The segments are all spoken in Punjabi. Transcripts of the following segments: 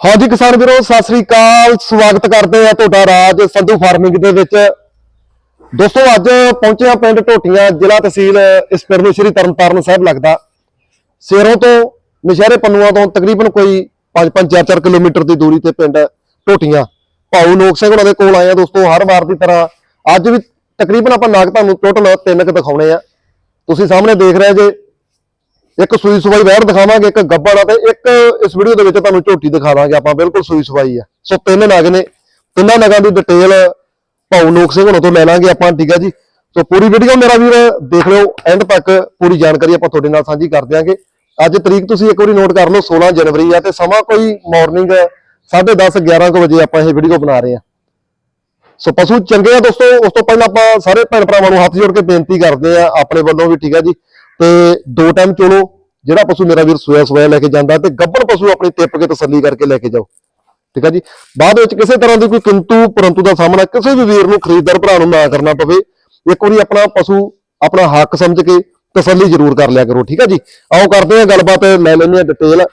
ਹਾਂਜੀ ਕਿਸਾਨ ਵੀਰੋ, ਸਤਿ ਸ੍ਰੀ ਅਕਾਲ। ਸਵਾਗਤ ਕਰਦੇ ਆ ਤੁਹਾਡਾ ਰਾਜ ਸੰਧੂ ਫਾਰਮਿੰਗ ਦੇ ਵਿੱਚ। ਦੋਸਤੋ, ਅੱਜ ਪਹੁੰਚੇ ਆ ਪਿੰਡ ਢੋਟੀਆਂ, ਜ਼ਿਲ੍ਹਾ ਤਹਿਸੀਲ ਇਸ ਪਿੰਡ ਨੂੰ ਸ਼੍ਰੀ ਤਰਨਤਾਰਨ ਸਾਹਿਬ ਲੱਗਦਾ। ਸੇਰੋਂ ਤੋਂ ਨਸ਼ਹਿਰੇ ਪੰਨੂਆਂ ਤੋਂ ਤਕਰੀਬਨ ਕੋਈ 5-5 4-4 ਕਿਲੋਮੀਟਰ ਦੀ ਦੂਰੀ ਤੇ ਪਿੰਡ ਢੋਟੀਆਂ। ਭਾਊ ਨੋਕ ਸਿੰਘ ਉਹਨਾਂ ਦੇ ਕੋਲ ਆਏ ਆ ਦੋਸਤੋ, ਹਰ ਵਾਰ ਦੀ ਤਰ੍ਹਾਂ ਅੱਜ ਵੀ ਤਕਰੀਬਨ ਆਪਾਂ ਨਾਗ ਤੁਹਾਨੂੰ ਟੋਟਲ ਤਿੰਨ ਕੁ ਦਿਖਾਉਣੇ ਆ। ਤੁਸੀਂ ਸਾਹਮਣੇ ਦੇਖ ਰਹੇ ਜੇ ਇੱਕ ਸੂਈ ਸਵਾਈ ਵਹਿੜ ਦਿਖਾਵਾਂਗੇ, ਇੱਕ ਗੱਬੜ ਆ ਤੇ ਇੱਕ ਇਸ ਵੀਡੀਓ ਦੇ ਵਿੱਚ ਤੁਹਾਨੂੰ ਝੋਟੀ ਦਿਖਾ ਦਾਂਗੇ, ਆਪਾਂ ਬਿਲਕੁਲ ਸੂਈ ਸਵਾਈ ਆ। ਸੋ ਤਿੰਨ ਨਗ ਨੇ, ਤਿੰਨਾਂ ਨਗਾਂ ਦੀ ਡਿਟੇਲ ਭਾਊ ਲੋਕ ਸਿੰਘ ਹੋਣੋਂ ਤੋਂ ਲੈ ਲਾਂਗੇ ਆਪਾਂ, ਠੀਕ ਆ ਜੀ? ਸੋ ਪੂਰੀ ਵੀਡੀਓ ਮੇਰਾ ਵੀਰ ਦੇਖ ਲਿਓ ਐਂਡ ਤੱਕ ਪੂਰੀ ਜਾਣਕਾਰੀ ਆਪਾਂ ਤੁਹਾਡੇ ਨਾਲ ਸਾਂਝੀ ਕਰ ਦਿਆਂਗੇ। ਅੱਜ ਤਰੀਕ ਤੁਸੀਂ ਇੱਕ ਵਾਰੀ ਨੋਟ ਕਰ ਲਓ 16 ਜਨਵਰੀ ਆ ਤੇ ਸਮਾਂ ਕੋਈ ਮਾਰਨਿੰਗ 10:30 11 ਕੁ ਵਜੇ ਆਪਾਂ ਇਹ ਵੀਡੀਓ ਬਣਾ ਰਹੇ ਆ। ਸੋ ਪਸ਼ੂ ਚੰਗੇ ਆ ਦੋਸਤੋ, ਉਸ ਤੋਂ ਪਹਿਲਾਂ ਆਪਾਂ ਸਾਰੇ ਭੈਣ ਭਰਾਵਾਂ ਨੂੰ ਹੱਥ ਜੋੜ ਕੇ ਬੇਨਤੀ ਕਰਦੇ ਆ, ਆਪਣੇ ਵੱਲੋਂ ਵੀ, ਠੀਕ ਆ ਜੀ? ਤੇ ਦੋ ਟਾਈਮ ਚਲੋ ਜਿਹੜਾ ਪਸ਼ੂ ਮੇਰਾ ਵੀਰ ਸੋਇਆ ਸੋਇਆ ਲੈ ਕੇ ਜਾਂਦਾ ਤੇ ਗੱਭਣ ਪਸ਼ੂ ਆਪਣੀ ਟਿੱਪ ਕੇ ਤਸੱਲੀ ਕਰਕੇ ਲੈ ਕੇ ਜਾਓ। ਠੀਕ ਆ ਜੀ? ਬਾਅਦ ਵਿੱਚ ਕਿਸੇ ਤਰ੍ਹਾਂ ਦੀ ਕੋਈ ਕਿੰਤੂ ਪਰੰਤੂ ਦਾ ਸਾਹਮਣਾ ਕਿਸੇ ਵੀ ਵੀਰ ਨੂੰ ਖਰੀਦਦਾਰ ਭਰਾ ਨੂੰ ਨਾ ਕਰਨਾ ਪਵੇ ਇੱਕ ਵਾਰੀ ਆਪਣਾ ਪਸ਼ੂ ਆਪਣਾ ਹੱਕ ਸਮਝ ਕੇ ਤਸੱਲੀ ਜ਼ਰੂਰ ਕਰ ਲਿਆ ਕਰੋ ਠੀਕ ਆ ਜੀ? ਆਓ ਕਰਦੇ ਹਾਂ ਗੱਲਬਾਤ ਲੈ ਲੈਂਦੇ ਹਾਂ ਡਿਟੇਲ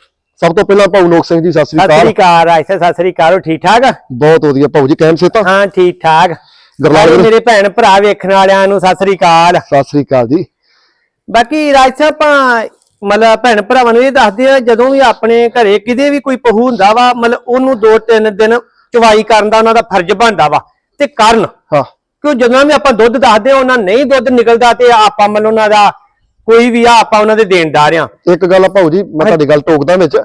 ਸਭ ਤੋਂ ਪਹਿਲਾਂ ਭਾਊ ਨੋਕ ਸਿੰਘ ਜੀ ਸਤਿ ਸ੍ਰੀ ਸਤਿ ਅਕਾਲ ਸ੍ਰੀ ਅਕਾਲ ਆਇਸੇ ਸਤਿ ਸ੍ਰੀ ਅਕਾਲ ਹੋ ਠੀਕ ਠਾਕ? ਬਹੁਤ ਵਧੀਆ ਭਾਊ ਜੀ ਕਹਿਣ ਸੇ ਤਾਂ ਹਾਂ ਠੀਕ ਠਾਕ। ਗਰਲਾਲ। ਮੇਰੇ ਭੈਣ ਭਰਾ ਵੇਖਣ ਵਾਲਿਆਂ ਨੂੰ ਸਤਿ ਸ੍ਰੀ ਅਕਾਲ। ਸਤਿ ਸ੍ਰੀ ਅਕਾਲ ਜੀ। ਬਾਕੀ ਰਾਜ ਸਾਹਿਬ ਆਪਾਂ ਮਤਲਬ ਭੈਣ ਭਰਾਵਾਂ ਨੂੰ ਇਹ ਦੱਸਦੇ ਆ ਜਦੋਂ ਵੀ ਆਪਣੇ ਘਰੇ ਕਿਤੇ ਵੀ ਕੋਈ ਪਹੂ ਹੁੰਦਾ ਵਾ ਮਤਲਬ ਉਹਨੂੰ ਦੋ ਤਿੰਨ ਦਿਨ ਚਵਾਈ ਕਰਨ ਦਾ ਉਹਨਾਂ ਦਾ ਫਰਜ਼ ਬਣਦਾ ਵਾ ਤੇ ਕਰਨ। ਹਾਂ। ਕਿਉਂ ਜਦੋਂ ਵੀ ਆਪਾਂ ਦੁੱਧ ਦੱਸਦੇ ਆ ਉਹਨਾਂ ਨਹੀਂ ਦੁੱਧ ਨਿਕਲਦਾ ਤੇ ਆਪਾਂ ਮਤਲਬ ਉਹਨਾਂ ਦਾ ਕੋਈ ਵੀ ਆ ਆਪਾਂ ਉਹਨਾਂ ਦੇ ਦੇਣਦਾਰ ਆ ਇੱਕ ਗੱਲ ਆ ਭਾਊ ਜੀ ਮੈਂ ਤੁਹਾਡੀ ਗੱਲ ਟੋਕਦਾ ਵਿੱਚ।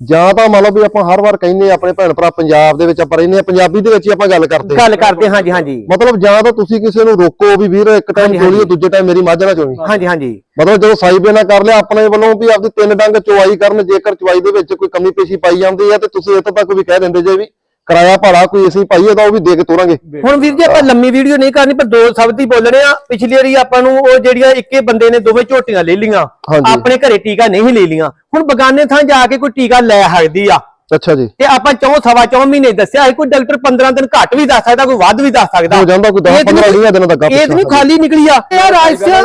ਜਾਂ ਤਾਂ ਮੰਨ ਲਓ ਵੀ ਆਪਾਂ ਹਰ ਵਾਰ ਕਹਿੰਦੇ ਆ ਆਪਣੇ ਭੈਣ ਭਰਾ ਪੰਜਾਬ ਦੇ ਵਿੱਚ ਆਪਾਂ ਰਹਿੰਦੇ ਆ ਪੰਜਾਬੀ ਦੇ ਵਿੱਚ ਹੀ ਆਪਾਂ ਗੱਲ ਕਰਦੇ ਗੱਲ ਕਰਦੇ ਹਾਂਜੀ ਹਾਂਜੀ। ਮਤਲਬ ਜਾਂ ਤਾਂ ਤੁਸੀਂ ਕਿਸੇ ਨੂੰ ਰੋਕੋ ਵੀ ਵੀਰ ਇੱਕ ਟਾਈਮ ਚੋਲੀਓ। ਦੂਜੇ ਟਾਈਮ ਮੇਰੀ ਮੱਝ ਨਾ ਚੋਈ ਹਾਂਜੀ ਹਾਂਜੀ। ਮਤਲਬ ਜਦੋਂ ਸਾਈਬੇ ਨਾ ਕਰ ਲਿਆ ਆਪਣੇ ਵੱਲੋਂ ਵੀ ਆਪਦੀ ਤਿੰਨ ਡੰਗ ਚੁਆਈ ਕਰਨ ਜੇਕਰ ਚੁਆਈ ਦੇ ਵਿੱਚ ਕੋਈ ਕਮੀ ਪੇਸ਼ੀ ਪਾਈ ਜਾਂਦੀ ਹੈ ਤੇ ਤੁਸੀਂ ਇੱਥੇ ਤੱਕ ਵੀ ਕਹਿ ਦਿੰਦੇ ਜੇ ਵੀ ਕਿਰਾਇਆ ਭਾੜਾ ਕੋਈ ਅਸੀਂ ਪਾਈਏ ਤਾਂ ਉਹ ਵੀ ਦੇ ਕੇ ਤੋਰਾਂਗੇ। ਹੁਣ ਵੀਰ ਜੀ ਆਪਾਂ ਲੰਮੀ ਵੀਡੀਓ ਨਹੀਂ ਕਰਨੀ ਪਰ ਦੋ ਸ਼ਬਦ ਹੀ ਬੋਲਣੇ ਆ। ਪਿਛਲੀ ਵਾਰੀ ਆਪਾਂ ਨੂੰ ਉਹ ਜਿਹੜੀਆਂ ਇੱਕੇ ਬੰਦੇ ਨੇ ਦੋਵੇਂ ਝੋਟੀਆਂ ਲੈ ਲਈਆਂ। ਹਾਂਜੀ। ਆਪਣੇ ਘਰੇ ਟੀਕਾ ਨਹੀਂ ਲੈ ਲਈਆਂ। ਹੁਣ ਬਗਾਨੇ ਥਾਂ ਜਾ ਕੇ ਕੋਈ ਟੀਕਾ ਲੈ ਸਕਦੀ ਆ। ਅੱਛਾ ਜੀ। ਤੇ ਆਪਾਂ ਚੌ ਸਵਾ ਚੌ ਮਹੀਨੇ ਦੱਸਿਆ ਸੀ ਕੋਈ ਡਾਕਟਰ 15 ਦਿਨ ਘੱਟ ਵੀ ਦੱਸ ਸਕਦਾ ਕੋਈ ਵੱਧ ਵੀ ਦੱਸ ਸਕਦਾ। ਹੋ ਜਾਂਦਾ ਕੋਈ 10 ਇਹ ਤਾਂ 15 ਨਹੀਂ- 20 ਦਿਨਾਂ ਦਾ ਗੱਪ ਇਹ ਤਾਂ ਨਹੀਂ ਖਾਲੀ ਨਿਕਲੀ ਆ। ਇਹ ਰਾਜਸਿਆ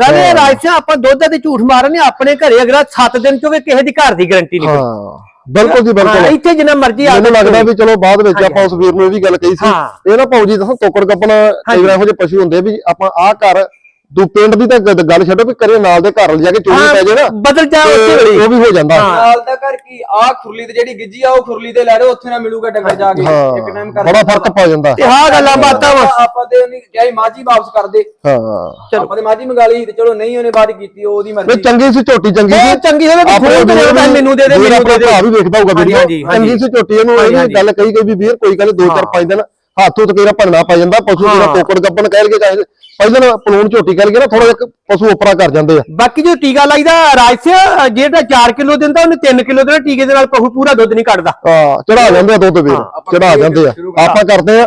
ਗੱਲ ਇਹ ਰਾਜਸਿਆ ਆਪਾਂ ਦੁੱਧ ਤੇ ਝੂਠ ਮਾਰਨੇ ਆਪਣੇ ਘਰੇ ਅਗਰ 7 ਦਿਨ ਚੋਂ ਵੀ ਕਿਸੇ ਦੀ ਘਰ ਦੀ ਗਾਰੰਟੀ ਨਹੀਂ ਹਾਂ। ਬਿਲਕੁਲ ਜੀ ਹਾਂ, ਬਿਲਕੁਲ ਇੱਥੇ ਜਿੰਨਾ ਮਰਜ਼ੀ ਆ ਮੈਨੂੰ ਲੱਗਦਾ ਵੀ ਚਲੋ ਬਾਅਦ ਵਿੱਚ ਆਪਾਂ ਉਸ ਵੀਰ ਨੂੰ ਇਹ ਵੀ ਗੱਲ ਕਹੀ ਸੀ। ਹਾਂ। ਇਹ ਨਾ ਭਾਊ ਜੀ ਦੱਸੋ ਤੋਕੜ ਕੱਪਣਾ ਕਈ ਵਾਰ ਇਹੋ ਜਿਹੇ ਪਸ਼ੂ ਹੁੰਦੇ ਵੀ ਆਪਾਂ ਆਹ ਘਰ ਦੂ ਪਿੰਡ ਦੀ ਤਾਂ ਗ- ਗੱਲ ਛੱਡੋ ਵੀ ਕਰੇ ਨਾਲ ਦੇ ਘਰ ਲਿਜਾ ਕੇ ਚੋਰੀ ਪੈ ਜੇ ਨਾ ਬਦਲ ਜਾ ਉੱਥੇ ਵੇਲੇ। ਉਹ ਵੀ ਹੋ ਜਾਂਦਾ। ਨਾਲ ਦਾ ਘਰ ਕੀ? ਆ ਖੁਰਲੀ ਤੇ ਜਿਹੜੀ ਗਿੱਜੀ ਆ ਉਹ ਖੁਰਲੀ ਤੇ ਲੈ ਲਓ ਉੱਥੇ ਨਾ ਮਿਲੂਗਾ ਡੰਗਰ ਜਾ ਕੇ। ਇੱਕ ਟਾਈਮ ਹਾਂ ਕਰ ਬੜਾ ਫ਼ਰਕ ਪਾ ਜਾਂਦਾ। ਤੇ ਆਹ ਗੱਲਾਂ ਬਾਤਾਂ ਵਾ। ਆਪਾਂ ਤੇ ਉਹਨੇ ਕਿਹਾ ਸੀ ਮਾਝੀ ਵਾਪਸ ਕਰ ਦੇ। ਹਾਂ। ਆਪਾਂ ਤੇ ਮਾਝੀ ਮੰਗਾ ਲਈ ਤੇ ਚਲੋ ਨਹੀਂ ਉਹਨੇ ਬਾਤ ਕੀਤੀ ਉਹ ਉਹਦੀ ਵੀ ਮਰਜ਼ੀ। ਚੰਗੀ ਸੀ ਝੋਟੀ ਚੰਗੀ ਇਹ ਸੀ। ਚੰਗੀ ਸੀ, ਆਪਣੇ ਵੀਰ ਤਾਂ ਨੂੰ- ਮੈਨੂੰ ਦੇ ਦੇ, ਵੀਰ ਮੈਨੂੰ ਆਪਣਾ ਦੇ ਦੇ। ਭਰਾ ਵੀ ਵੇਖਦਾ ਹੋਊਗਾ ਹਾਂਜੀ, ਵੀਡੀਓ। ਹਾਂਜੀ, ਚੰਗੀ। ਸੀ ਝੋਟੀ ਇਹਨੂੰ ਹਾਂਜੀ, ਇਹ ਹਾਂਜੀ। ਗੱਲ ਕਹੀ ਗਈ ਵੀ ਵੀਰ ਕੋਈ ਗੱਲ ਨੀ, ਦੋ ਚਾਰ। ਪੰਜ ਦਿਨ ਹੱਥ ਉੱਤ ਕਿਹੜਾ ਭੰਨਣਾ ਪੈ ਜਾਂਦਾ ਪਸ਼ੂ ਜਿਹੜਾ ਹਾਂ। ਤੋਕੜ ਗੱਪਣ ਕਹਿ ਲਗੇ ਚਾਹੇ ਪਹਿਲਾਂ ਪਲੂਣ ਝੋਟੀ ਕਹਿ ਲਗੇ ਨਾ ਥੋੜਾ ਜਿਹਾ ਪਸ਼ੂ ਉਪਰਾ ਕਰ ਜਾਂਦੇ ਆ। ਬਾਕੀ ਜੋ ਟੀਕਾ ਲਾਈਦਾ ਰਾਜਸਿਆ ਜਿਹੜਾ 4 ਕਿਲੋ ਦਿੰਦਾ ਉਹਨੇ 3 ਕਿਲੋ ਦੇਣਾ ਟੀਕੇ ਦੇ ਨਾਲ ਪਹੂ ਪੂਰਾ ਦੁੱਧ ਨਹੀਂ ਕੱਢਦਾ। ਹਾਂ ਚੜਾ ਜਾਂਦੇ ਆ ਦੁੱਧ ਆਪਾਂ ਚੜਾ ਜਾਂਦੇ ਆ। ਆਪਾਂ ਕਰਦੇ ਆ।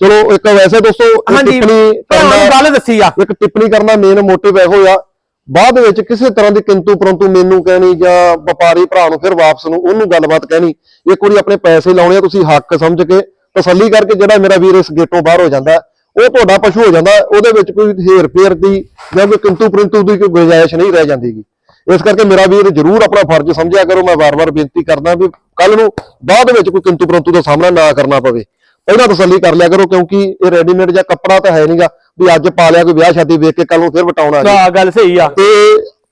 ਚਲੋ ਇੱਕ ਵੈਸੇ ਦੋਸਤੋ ਟਿੱਪਣੀ ਕਰਨਾ ਗੱਲ ਦੱਸੀ ਆ। ਇੱਕ ਟਿੱਪਣੀ ਕਰਨਾ ਮੇਨ ਮੋਟਿਵ ਇਹੋ ਆ। ਬਾਅਦ ਵਿੱਚ ਕਿਸੇ ਤਰ੍ਹਾਂ ਦੀ ਕਿੰਤੂ ਪਰੰਤੂ ਮੈਨੂੰ ਕਹਿਣੀ ਜਾਂ ਵਪਾਰੀ ਭਰਾ ਨੂੰ ਫਿਰ ਵਾਪਸ ਨੂੰ ਉਹਨੂੰ ਗੱਲਬਾਤ ਕਹਿਣੀ। ਇੱਕ ਵਾਰੀ ਆਪਣੇ ਪੈਸੇ ਲਾਉਣੇ ਆ ਤੁਸੀਂ ਹੱਕ ਸਮਝ ਕੇ ਤਸੱਲੀ ਕਰਕੇ ਜਿਹੜਾ ਮੇਰਾ ਵੀਰ ਇਸ ਗੇਟੋਂ ਬਾਹਰ ਹੋ ਜਾਂਦਾ ਉਹ ਤੁਹਾਡਾ ਪਸ਼ੂ ਹੋ ਜਾਂਦਾ ਉਹਦੇ ਵਿੱਚ ਕੋਈ ਹੇਰ ਫੇਰ ਦੀ ਜਾਂ ਕੋਈ ਕਿੰਤੂ ਪਰੰਤੂ ਦੀ ਕੋਈ ਗੁੰਜਾਇਸ਼ ਨਹੀਂ ਰਹਿ ਜਾਂਦੀਗੀ ਇਸ ਕਰਕੇ ਮੇਰਾ ਵੀਰ ਜਰੂਰ ਆਪਣਾ ਫਰਜ਼ ਸਮਝਿਆ ਕਰੋ ਮੈਂ ਵਾਰ-ਵਾਰ ਬੇਨਤੀ ਕਰਦਾ ਵੀ ਕੱਲ ਨੂੰ ਬਾਅਦ ਵਿੱਚ ਕੋਈ ਕਿੰਤੂ ਪਰੰਤੂ ਦਾ ਸਾਹਮਣਾ ਨਾ ਕਰਨਾ ਪਵੇ। ਪਹਿਲਾਂ ਤਸੱਲੀ ਕਰ ਲਿਆ ਕਰੋ ਕਿਉਂਕਿ ਇਹ ਰੈਡੀਮੇਡ ਜਾਂ ਕੱਪੜਾ ਤਾਂ ਹੈ ਨਹੀਂਗਾ ਵੀ ਅੱਜ ਪਾ ਲਿਆ ਕੋਈ ਵਿਆਹ ਸ਼ਾਦੀ ਵੇਖ ਕੇ ਕੱਲ ਨੂੰ ਫਿਰ ਵਟਾਉਣਾ ਜੀ ਆ ਗੱਲ ਸਹੀ ਆ। ਤੇ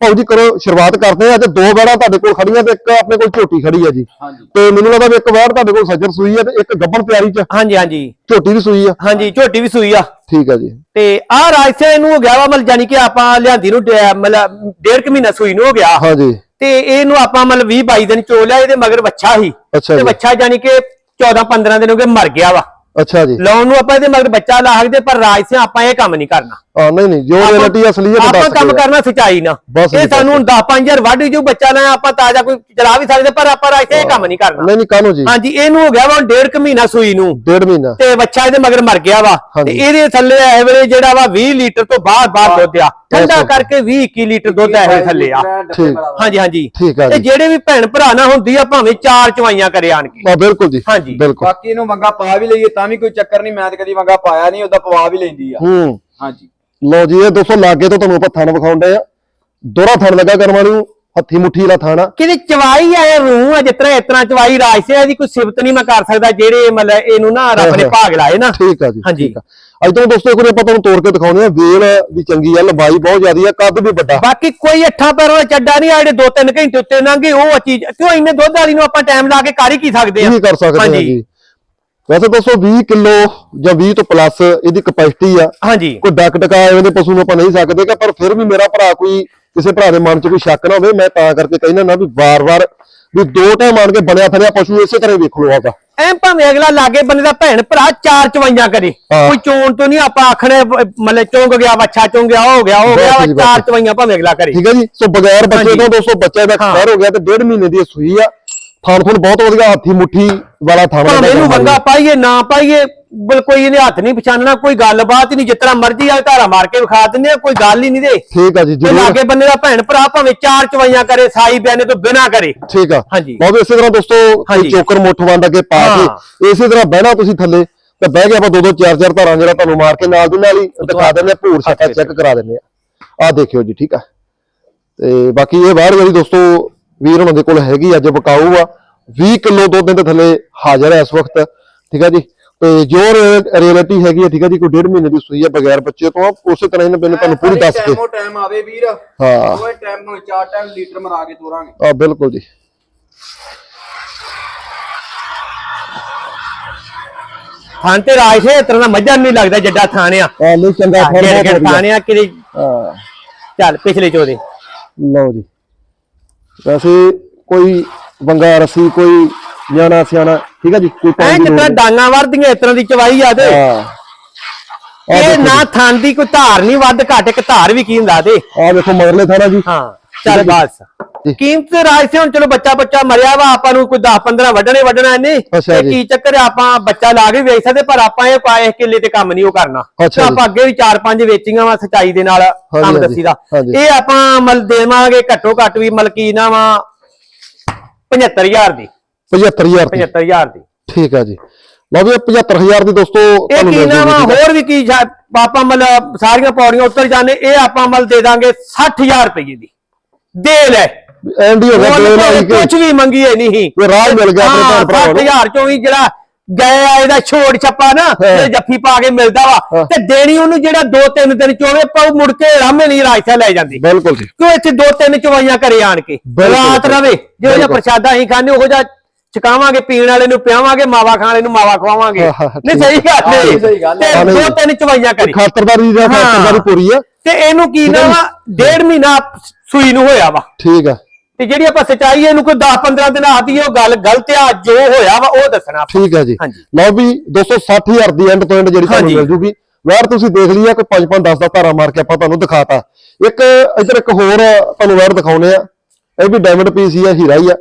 ਭਾਉ ਜੀ ਕਰੋ ਸ਼ੁਰੂਆਤ ਕਰਦੇ ਆ ਅੱਜ ਦੋ ਵੈੜਾਂ ਤੁਹਾਡੇ ਕੋਲ ਖੜੀਆਂ ਤੇ ਇੱਕ ਆਪਣੇ ਕੋਲ ਝੋਟੀ ਖੜੀ ਆ ਜੀ। ਹਾਂਜੀ। ਤੇ ਮੈਨੂੰ ਲੱਗਦਾ ਵੀ ਇੱਕ ਵੈੜ ਤੁਹਾਡੇ ਕੋਲ ਸੱਜਰ ਸੂਈ ਆ ਤੇ ਇੱਕ ਗੱਬਣ ਪਿਆਰੀ ਚ। ਹਾਂਜੀ ਹਾਂਜੀ। ਝੋਟੀ ਵੀ ਸੂਈ ਆ। ਹਾਂਜੀ ਝੋਟੀ ਵੀ ਸੂਈ ਆ। ਠੀਕ ਆ ਜੀ। ਤੇ ਆ ਰਾਜਸਿਆ ਇਹਨੂੰ ਹੋ ਗਿਆ ਵਾ ਮਤਲਬ ਜਾਨੀ ਕਿ ਆਪਾਂ ਲਿਆਂਦੀ ਨੂੰ ਮਤਲਬ ਡੇਢ ਕੁ ਮਹੀਨਾ ਸੂਈ ਨੂੰ ਹੋ ਗਿਆ। ਹਾਂ ਜੀ ਤੇ ਇਹਨੂੰ ਆਪਾਂ ਮਤਲਬ 20 22 ਦਿਨ ਚੋ ਲਿਆ ਇਹਦੇ ਮਗਰ ਹੀ ਅੱਛਾ ਤੇ ਬੱਚਾ ਜਾਨੀ ਕਿ 14 15 ਦਿਨ ਹੋ ਗਏ ਮਰ ਗਿਆ ਵਾ। ਅੱਛਾ ਜੀ। ਲਾਉਣ ਨੂੰ ਆਪਾਂ ਇਹਦੇ ਮਗਰ ਬੱਚਾ ਲਾ ਸਕਦੇ ਪਰ ਰਾਜਸਿਆ ਆਪਾਂ ਇਹ ਕੰਮ ਨਹੀਂ ਕਰਨਾ। ਹਾਂ ਨਹੀਂ ਨਹੀਂ ਜੋ ਆਪਾਂ- ਰਿਐਲਿਟੀ ਅਸਲੀਅਤ ਆਪਾਂ ਦੱਸ ਕੰਮ। ਕਰਨਾ ਸਚਾਈ ਨਾ ਇਹ ਸਾਨੂੰ 10 5000 ਵੱਢ ਜੋ ਬੱਚਾ ਲੈ ਆਪਾਂ ਤਾਜ਼ਾ ਕੋਈ ਚਲਾ ਵੀ ਸਕਦੇ ਪਰ ਆਪਾਂ ਰਾਜਸਿਆ ਇਹ ਕੰਮ ਨਹੀਂ ਕਰਨਾ। ਨਹੀਂ ਨਹੀਂ ਕਾਹਨੂੰ ਜੀ। ਹਾਂਜੀ ਇਹਨੂੰ ਹੋ ਗਿਆ ਵਾ ਡੇਢ ਕੁ ਮਹੀਨਾ ਸੂਈ ਨੂੰ। ਡੇਢ ਮਹੀਨਾ। ਤੇ ਬੱਚਾ ਇਹਦੇ ਮਗਰ ਮਰ ਗਿਆ ਵਾ। ਤੇ। ਇਹਦੇ ਥੱਲੇ ਇਹ ਵੇਲੇ ਜਿਹੜਾ ਵਾ 20 ਲੀਟਰ ਤੋਂ ਬਾਹਰ ਬਾਹਰ ਦੁੱਧ ਆ। ਠੰਡਾ। ਕਰਕੇ 20 21 ਲੀਟਰ ਦੁੱਧ ਇਹ ਵੇਲੇ ਥੱਲੇ ਆ। ਹਾਂਜੀ ਹਾਂਜੀ। ਠੀਕ ਆ ਤੇ ਜਿਹੜੇ ਵੀ ਭੈਣ ਭਰਾ ਨਾ ਹੁੰਦੀ ਆ ਭਾਵੇਂ ਚਾਰ ਚਵਾਈਆਂ ਕਰੇ ਆਣ ਕੇ। ਹਾਂ ਬਿਲਕੁਲ ਜੀ। ਹਾਂਜੀ। ਬਿਲਕੁਲ। ਬਾਕੀ ਇਹਨੂੰ ਮੰਗਾ ਪਾ ਵੀ ਲਈਏ ਤਾਂ ਵੀ ਕੋਈ ਚੱਕਰ ਨਹੀਂ ਮੈਂ ਤੇ ਕਦੀ ਮੰਗਾ ਪਾਇਆ ਨਹੀਂ ਉਹਦਾ ਪਵਾ ਵੀ ਲੈਂਦੀ ਆ। ਹੂੰ। ਹਾਂਜੀ। ਲਓ ਜੀ ਇਹ ਦੋਸਤੋ ਲਾਗੇ ਤੋਂ ਤੁਹਾਨੂੰ ਆਪਾਂ ਥਣ ਵਿਖਾਉਂਦੇ ਆ। ਦੋਹਰਾ ਥਣ ਲੱਗਾ ਕਰਮਾਂ ਨੂੰ ਹੱਥੀ ਮੁੱਠੀ ਵਾਲਾ ਥਾਣਾ। ਕਿਤੇ ਚਵਾਈ ਆ ਇਹ ਰੂਹ ਆ ਜਿਤਨਾ ਇਤਨਾ ਚਵਾਈ ਰਾਜ ਸੇ ਦੀ ਕੋਈ ਸਿਫਤ ਨਹੀਂ ਮੈਂ ਕਰ ਸਕਦਾ ਜਿਹੜੇ ਮਤਲਬ ਇਹਨੂੰ ਨਾ ਰੱਬ ਨੇ। ਭਾਗ ਲਾਏ ਨਾ। ਠੀਕ ਆ ਜੀ ਹਾਂਜੀ। ਠੀਕ ਆ। ਅੱਜ ਤੋਂ ਦੋਸਤੋ ਕੋਲੇ ਆਪਾਂ ਤੁਹਾਨੂੰ ਤੋੜ ਕੇ ਦਿਖਾਉਂਦੇ ਆ ਵੇਲ ਵੀ ਚੰਗੀ ਆ ਲੰਬਾਈ ਬਹੁਤ ਜ਼ਿਆਦੀ ਆ ਕੱਦ ਵੀ ਵੱਡਾ। ਬਾਕੀ ਕੋਈ ਅੱਠਾਂ ਪੈਰਾਂ ਦਾ ਚੱਡਾ ਨਹੀਂ ਆ ਜਿਹੜੇ ਦੋ ਤਿੰਨ ਘੰਟੇ ਉੱਤੇ ਲੰਘੇ ਉਹ ਚੀਜ਼ ਕਿਉਂ ਇੰਨੇ ਦੁੱਧ ਵਾਲੀ ਨੂੰ ਆਪਾਂ ਟਾਈਮ ਲਾ ਕੇ ਕਰ ਹੀ ਕੀ ਸਕਦੇ ਆ? ਕੀ ਕਰ ਸਕਦੇ ਜੀ। ਵੈਸੇ ਦੋਸਤੋ 20 ਕਿਲੋ ਜਾਂ 20 ਤੋਂ ਪਲੱਸ ਇਹਦੀ ਕਪੈਸਿਟੀ ਆ ਹਾਂਜੀ ਕੋਈ ਡੱਕ ਟਕਾ ਐਵੇਂ ਦੇ ਪਸ਼ੂ ਨੂੰ ਆਪਾਂ ਨਹੀਂ ਸਕਦੇ ਕਿ ਪਰ ਫਿਰ ਵੀ ਮੇਰਾ ਭਰਾ ਕੋਈ ਕਿਸੇ ਭਰਾ ਦੇ ਮਨ 'ਚ ਕੋਈ ਸ਼ੱਕ ਨਾ ਹੋਵੇ ਮੈਂ ਤਾਂ ਕਰਕੇ ਕਹਿੰਦਾ ਨਾ ਵੀ ਵਾਰ-ਵਾਰ ਵੀ ਦੋ ਟਾਈਮ ਆਣ ਕੇ ਬਣਿਆ ਥੜਿਆ ਪਸ਼ੂ ਇਸੇ ਤਰ੍ਹਾਂ ਵੇਖ ਲਓ ਆਪਦਾ ਐਂ ਭਾਵੇਂ ਅਗਲਾ ਲਾਗੇ ਬੰਦੇ ਦਾ ਭੈਣ ਭਰਾ ਚਾਰ ਚਵਾਈਆਂ ਕਰੇ। ਕੋਈ ਚੋਣ ਤੋਂ ਨਹੀਂ ਆਪਾਂ ਆਖਣੇ ਮਤਲਬ ਚੁੰਗ ਗਿਆ ਵੱਛਾ ਚੁੰਗ ਗਿਆ ਹੋ ਗਿਆ ਹੋ ਗਿਆ ਚਾਰ। ਚਵਾਈਆਂ ਭਾਵੇਂ ਅਗਲਾ ਕਰੇ ਠੀਕ ਹੈ ਜੀ ਸੋ ਬਗੈਰ ਬੱਚੇ। ਤੋਂ ਦੋਸਤੋ ਬੱਚਾ ਦਾ। ਐਕਸਪਾਇਰ ਹੋ ਗਿਆ ਤੇ ਡੇਢ ਮਹੀਨੇ ਦੀ ਸੂਈ ਆ ਥਾਣ ਥੁਣ ਬਹੁਤ ਵਧੀਆ ਹੱਥੀ ਮੁੱਠੀ ਵਾਲਾ ਥਾਣ ਭਾਵੇਂ ਇਹਨੂੰ ਵੰਗਾ ਪਾਈਏ ਨਾ ਪਾਈਏ ਬਲ ਕੋਈ ਇਹਨੇ ਹੱਥ ਨਹੀਂ ਪਛਾਣਨਾ ਕੋਈ ਗੱਲਬਾਤ ਨਹੀਂ ਜਿਤਨਾ ਮਰਜ਼ੀ ਆ ਧਾਰਾ ਮਾਰ ਕੇ ਵਿਖਾ ਦਿੰਦੇ ਆ ਕੋਈ ਗੱਲ ਹੀ ਨਹੀਂ ਦੇ। ਠੀਕ ਆ ਜੀ ਜਰੂਰ। ਲਾਗੇ ਬੰਦੇ ਦਾ ਭੈਣ ਭਰਾ ਭਾਵੇਂ ਚਾਰ ਚਵਾਈਆਂ ਕਰੇ ਸਾਈ ਬਿਆਨੇ ਤੋਂ ਬਿਨਾ ਕਰੇ। ਠੀਕ ਆ। ਬਹੁਤ ਇਸੇ ਤਰ੍ਹਾਂ ਦੋਸਤੋ। ਚੋਕਰ ਮੁੱਠ ਵੰਡ ਅੱਗੇ ਪਾ। ਕੇ ਇਸੇ ਤਰ੍ਹਾਂ ਬਹਿਣਾ ਤੁਸੀਂ ਥੱਲੇ ਤੇ ਬਹਿ ਕੇ ਆਪਾਂ ਦੋ ਦੋ ਚਾਰ ਚਾਰ ਧਾਰਾਂ ਜਿਹੜਾ ਤੁਹਾਨੂੰ ਮਾਰ ਕੇ ਨਾਲ ਦੀ ਨਾਲ ਹੀ ਦਿਖਾ ਦਿੰਦੇ ਆ ਭੂਰ ਛੱਟਾ ਚੈੱਕ ਕਰਾ ਦਿੰਦੇ ਆ। ਆਹ ਦੇਖਿਓ ਜੀ ਠੀਕ ਆ। ਤੇ ਬਾਕੀ ਇਹ ਬਾਹਰ ਜਿਹੜੀ ਦੋਸਤੋ ਵੀਰ ਉਹਨਾਂ ਦੇ ਕੋਲ ਹੈਗੀ ਅੱਜ ਬਕਾਊ ਆ। 20 ਕਿਲੋ ਦੁੱਧ ਦੇ ਥੱਲੇ ਹਾਜ਼ਰ ਹੈ ਇਸ ਵਕਤ ਠੀਕ ਆ ਜੀ? ਤੇ ਜੋ ਰਿਐਲਿਟੀ ਹੈਗੀ ਆ ਠੀਕ ਆ ਜੀ ਕੋਈ ਡੇਢ ਮਹੀਨੇ ਦੀ ਸੂਈ ਆ ਬਗੈਰ ਬੱਚੇ ਤੋਂ। ਉਸੇ ਤਰ੍ਹਾਂ ਹੀ ਮੈਨੂੰ ਤੁਹਾਨੂੰ ਪੂਰੀ ਦੱਸ ਕੇ। ਟਾਈਮੋ ਟਾਈਮ ਆਵੇ ਵੀਰ। ਹਾਂ। ਉਹ ਟਾਈਮ ਨੂੰ ਚਾਰ ਟਾਈਮ ਲੀਟਰ ਮਰਾ ਕੇ ਤੋਰਾਂਗੇ। ਆ ਬਿਲਕੁਲ ਜੀ। ਥਾਂ ਤੇ ਰਾਜ ਸੇ ਇਤਨਾ ਮੱਝਾਂ ਨਹੀਂ ਲੱਗਦਾ ਜੱਡਾ ਥਾਣਿਆ ਆ। ਨਹੀਂ ਚੰਗਾ ਗਿਰ ਵਧੀਆ। ਥਾਣਿਆ ਕਿਤੇ ਹਾਂ। ਚੱਲ ਪਿਛਲੇ ਚੋਦੇ ਲਓ ਜੀ। ਵੈਸੇ ਕੋਈ ਬੰਗਾ ਰਸੀ ਕੋਈ ਨਿਆਣਾ ਸਿਆਣਾ ਠੀਕ ਹੈ ਜੀ? ਕੋਈ ਐ ਪਾਉਣ ਦੀ ਲੋੜ ਡਾਂਗਾ ਵਰਦੀਆਂ ਇਤਨਾ ਦੀ ਚਵਾਈ ਆ ਤੇ। ਹਾਂ। ਇਹ ਨਾ ਥਾਂ ਦੀ ਕੋਈ ਧਾਰ ਨਹੀਂ ਵੱਧ ਘੱਟ ਇੱਕ ਧਾਰ ਵੀ ਕੀ ਹੁੰਦਾ ਤੇ। ਆ ਵੇਖੋ ਮਗਰਲੇ ਥਾਣਾ ਜੀ। ਹਾਂ ਚੱਲ ਬਸ। ਕੀਮਤ ਤੇ ਰਾਜ ਸੇ ਹੁਣ ਚਲੋ ਬੱਚਾ ਬੱਚਾ ਮਰਿਆ ਵਾ ਆਪਾਂ ਨੂੰ ਕੋਈ 10 15 ਵੱਢਣੇ ਵੱਢਣਾ ਅੱਛਾ ਤੇ। ਕੀ ਚੱਕਰ ਆ, ਆਪਾਂ ਬੱਚਾ ਲਾ ਕੇ ਵੇਚ ਸਕਦੇ ਪਰ ਆਪਾਂ ਇਹ ਪਾਏ ਕਿੱਲੇ ਤੇ ਕੰਮ ਨਹੀਂ ਉਹ ਕਰਨਾ। ਤੇ। ਆਪਾਂ ਅੱਗੇ ਵੀ 4-5 ਵੇਚੀਆਂ ਵਾ ਸਚਾਈ ਦੇ ਨਾਲ ਕੰਮ ਦੱਸੀਦਾ ਹਾਂਜੀ। ਇਹ ਆਪਾਂ ਮਲ ਦੇਵਾਂਗੇ ਘੱਟੋ ਘੱਟ ਵੀ ਮਲਕੀਨਾ ਵਾ 75000 ਦੀ। 75000 ਦੀ। 75000 ਦੀ। ਠੀਕ ਹੈ ਜੀ। ਲਓ ਵੀ ਇਹ 75000 ਦੀ ਦੋਸਤੋ ਇਹ ਕੀ ਮਿਲ ਨਾ ਵਾ ਹੋਰ ਵੀ ਕੀ ਆਪਾਂ ਮਤਲਬ ਸਾਰੀਆਂ ਪੌੜੀਆਂ ਉੱਤਰ ਜਾਂਦੇ ਇਹ ਆਪਾਂ ਮਲ ਦੇ ਦਾਂਗੇ 60000 ਰੁਪਏ ਦੀ। ਦੇ ਲੈ। ਐਂਡ ਹੀ ਹੋ ਗਿਆ ਦੋ ਨਾਲ ਕਿ ਕੁਝ ਵੀ ਮੰਗੀਏ ਨਹੀਂ ਕੋਈ ਰਾਹ ਮਿਲ ਗਿਆ ਆਪਣੇ ਭੈਣ ਭਰਾਵਾਂ ਨੂੰ 60000 ਚੋਂ ਵੀ ਜਿਹੜਾ ਗਏ ਆ ਇਹਦਾ ਛੋੜ ਛੱਪਾ ਨਾ ਹਾਂ। ਇਹ ਜੱਫੀ ਪਾ ਕੇ ਮਿਲਦਾ ਵਾ ਹਾਂ। ਤੇ ਦੇਣੀ ਉਹਨੂੰ ਜਿਹੜਾ 2-3 ਦਿਨ ਚੋਵੇ ਪਾਉ ਮੁੜ ਕੇ ਰਾਮੇ ਨਹੀਂ ਰਾਜਸਾ ਲੈ ਜਾਂਦੀ ਬਿਲਕੁਲ ਜੀ ਕਿਉਂ ਇੱਥੇ ਦੋ ਤਿੰਨ ਚਵਾਈਆਂ ਕਰੇ ਆਣ ਕੇ ਰਾਤ ਰਵੇ ਜਿਹੋ ਜਿਹਾ। ਪ੍ਰਸ਼ਾਦਾ ਅਸੀਂ ਖਾਂਦੇ ਉਹੋ ਜਿਹਾ ਚਕਾਵਾਂਗੇ ਪੀਣ ਵਾਲੇ ਨੂੰ ਪਿਆਵਾਂਗੇ ਮਾਵਾ ਖਾਣ ਵਾਲੇ ਨੂੰ ਮਾਵਾ ਖਵਾਵਾਂਗੇ ਹਾਂ, ਹਾਂ, ਨਹੀਂ। ਸਹੀ ਗੱਲ ਹਾਂ, ਹੈ ਸਹੀ ਗੱਲ ਤੇ ਹੈ। ਹਾਂ। ਦੋ ਤਿੰਨ ਚਵਾਈਆਂ ਕਰੇ ਖਾਤਰਦਾਰੀ ਦਾ ਹਾਂ। ਖਾਤਰਦਾਰੀ ਪੂਰੀ ਆ ਤੇ ਇਹਨੂੰ ਕੀ ਨਾ ਡੇਢ ਮਹੀਨਾ ਸੂਈ ਨੂੰ ਹੋਇਆ ਵਾ ਠੀਕ ਆ ਤੇ ਜਿਹੜੀ ਆਪਾਂ ਸਚਾਈ ਇਹਨੂੰ ਕੋਈ 10-15 ਦਿਨ ਆਦੀ ਉਹ ਗੱਲ ਗਲਤ ਆ ਜੋ ਹੋਇਆ ਵਾ ਉਹ ਦੱਸਣਾ ਆਪਾਂ। ਠੀਕ ਹੈ ਜੀ ਹਾਂਜੀ। ਲਓ ਵੀ 260000 ਦੀ ਐਂਡ ਤੋਂ ਐਂਡ ਜਿਹੜੀ ਤੁਹਾਨੂੰ ਹਾਂਜੀ। ਮਿਲ ਜੂਗੀ ਵੈਰ ਤੁਸੀਂ ਦੇਖ ਲਈਆ ਕੋਈ 5-5 10 ਦਾ ਧਾਰਾ ਮਾਰ ਕੇ ਆਪਾਂ ਤੁਹਾਨੂੰ ਦਿਖਾਤਾ ਇੱਕ ਇੱਧਰ ਇੱਕ ਹੋਰ ਤੁਹਾਨੂੰ ਵੈਰ ਦਿਖਾਉਨੇ ਆ ਇਹ ਵੀ ਡਾਇਮੰਡ ਪੀਸ ਹੀ ਆ ਹੀਰਾ ਹੀ ਆ